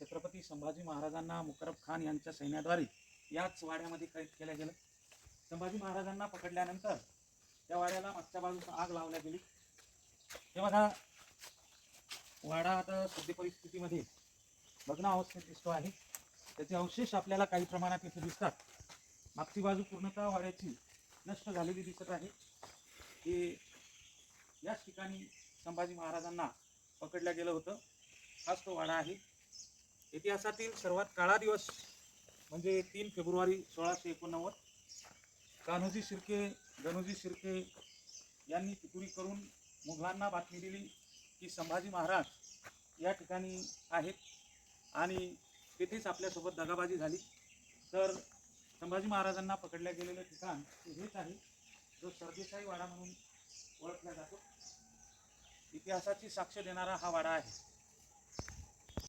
छत्रपती संभाजी महाराजांना मुकरब खान यांच्या सैन्याद्वारे याच वाड्यामध्ये कैद केलं गेलं. संभाजी महाराजांना पकडल्यानंतर त्या वाड्याला मागच्या बाजूस आग लावल्या गेली. हे बघा वाडा आता सध्या परिस्थितीमध्ये भग्न अवस्थेत दिसतो आहे. त्याचे अवशेष आपल्याला काही प्रमाणात इथे दिसतात. मागची बाजू पूर्णतः वाड्याची नष्ट झालेली दिसत आहे. हे याच ठिकाणी संभाजी महाराजांना पकडलं गेलं होतं. हाच तो वाडा आहे. इतिहासातील सर्वात काळा दिवस म्हणजे तीन फेब्रुवारी सोळाशे एकोणनव्वद. कान्होजी शिर्के गणोजी शिर्के यांनी पितुरी करून मुघलांना बातमी दिली की संभाजी महाराज या ठिकाणी आहेत आणि तेथेच आपल्यासोबत दगाबाजी झाली. तर संभाजी महाराजांना पकडल्या गेलेलं ठिकाण हेच आहे. जो सरदेसाई वाडा म्हणून ओळखला जातो. इतिहासाची साक्ष देणारा हा वाडा आहे.